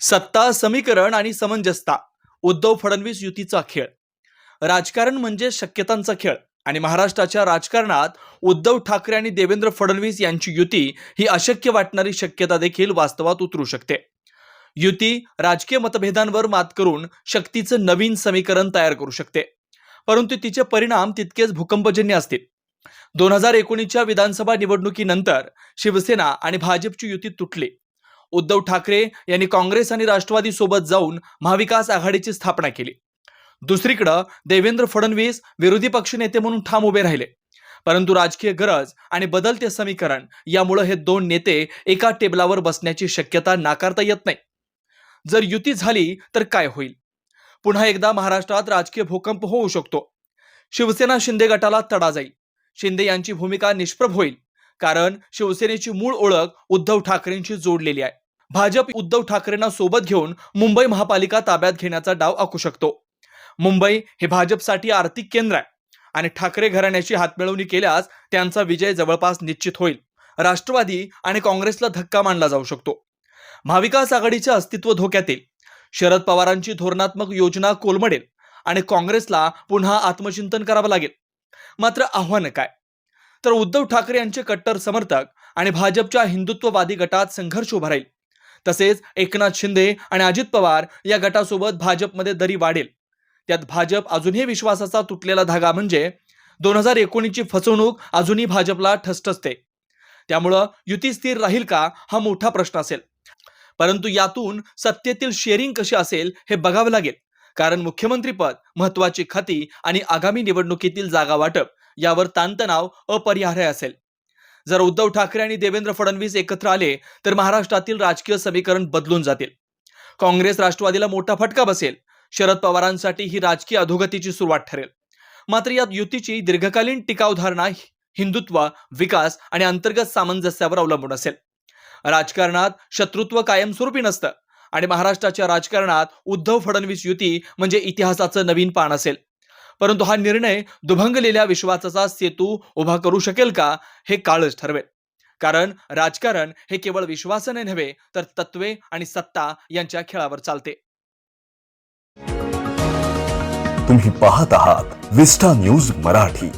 सत्ता समीकरण आणि समंजसता. उद्धव फडणवीस युतीचा खेळ. राजकारण म्हणजे शक्यतांचा खेळ. आणि महाराष्ट्राच्या राजकारणात उद्धव ठाकरे आणि देवेंद्र फडणवीस यांची युती ही अशक्य वाटणारी शक्यता देखील वास्तवात उतरू शकते. युती राजकीय मतभेदांवर मात करून शक्तीचं नवीन समीकरण तयार करू शकते. परंतु तिचे परिणाम तितकेच भूकंपजन्य असतील. दोन हजार एकोणीसच्या विधानसभा निवडणुकीनंतर शिवसेना आणि भाजपची युती तुटली. उद्धव ठाकरे यांनी काँग्रेस आणि राष्ट्रवादी सोबत जाऊन महाविकास आघाडीची स्थापना केली. दुसरीकडं देवेंद्र फडणवीस विरोधी पक्षनेते म्हणून ठाम उभे राहिले. परंतु राजकीय गरज आणि बदलते समीकरण यामुळे हे दोन नेते एका टेबलावर बसण्याची शक्यता नाकारता येत नाही. जर युती झाली तर काय होईल? पुन्हा एकदा महाराष्ट्रात राजकीय भूकंप होऊ शकतो. शिवसेना शिंदे गटाला तडा जाईल. शिंदे यांची भूमिका निष्प्रभ होईल. कारण शिवसेनेची मूळ ओळख उद्धव ठाकरेंशी जोडलेली आहे. भाजप उद्धव ठाकरेंना सोबत घेऊन मुंबई महापालिका ताब्यात घेण्याचा डाव आखू शकतो. मुंबई हे भाजपसाठी आर्थिक केंद्र आहे आणि ठाकरे घराण्याची हातमिळवणी केल्यास त्यांचा विजय जवळपास निश्चित होईल. राष्ट्रवादी आणि काँग्रेसला धक्का मानला जाऊ शकतो. महाविकास आघाडीचे अस्तित्व धोक्यात येईल शरद पवारांची धोरणात्मक योजना कोलमडेल आणि काँग्रेसला पुन्हा आत्मचिंतन करावं लागेल. मात्र आव्हान काय? तर उद्धव ठाकरे यांचे कट्टर समर्थक आणि भाजपच्या हिंदुत्ववादी गटात संघर्ष उभा राहील. तसेच एकनाथ शिंदे आणि अजित पवार या गटासोबत भाजपमध्ये दरी वाढेल. त्यात भाजप अजूनही विश्वासाचा तुटलेला धागा म्हणजे दोन हजार एकोणीसची फसवणूक अजूनही भाजपला ठसठसते त्यामुळं युती स्थिर राहील का हा मोठा प्रश्न असेल. परंतु यातून सत्तेतील शेअरिंग कशी असेल हे बघावं लागेल. कारण मुख्यमंत्रीपद महत्वाची खाती आणि आगामी निवडणुकीतील जागा वाटप यावर ताणतणाव अपरिहार्य असेल. जर उद्धव ठाकरे आणि देवेंद्र फडणवीस एकत्र आले तर महाराष्ट्रातील राजकीय समीकरण बदलून जातील. काँग्रेस राष्ट्रवादीला मोठा फटका बसेल. शरद पवारांसाठी ही राजकीय अधोगतीची सुरुवात ठरेल. मात्र यात युतीची दीर्घकालीन टिकावधारणा हिंदुत्व विकास आणि अंतर्गत सामंजस्यावर अवलंबून असेल. राजकारणात शत्रुत्व कायमस्वरूपी नसतं आणि महाराष्ट्राच्या राजकारणात उद्धव फडणवीस युती म्हणजे इतिहासाचं नवीन पान असेल. परंतु हा निर्णय दुभंगलेल्या विश्वासाचा सेतू उभा करू शकेल का हे काळच ठरवेल. कारण राजकारण हे केवळ विश्वासाने नव्हे तर तत्वे आणि सत्ता यांच्या खेळावर चालते. तुम्ही पाहत आहात विस्टा न्यूज मराठी.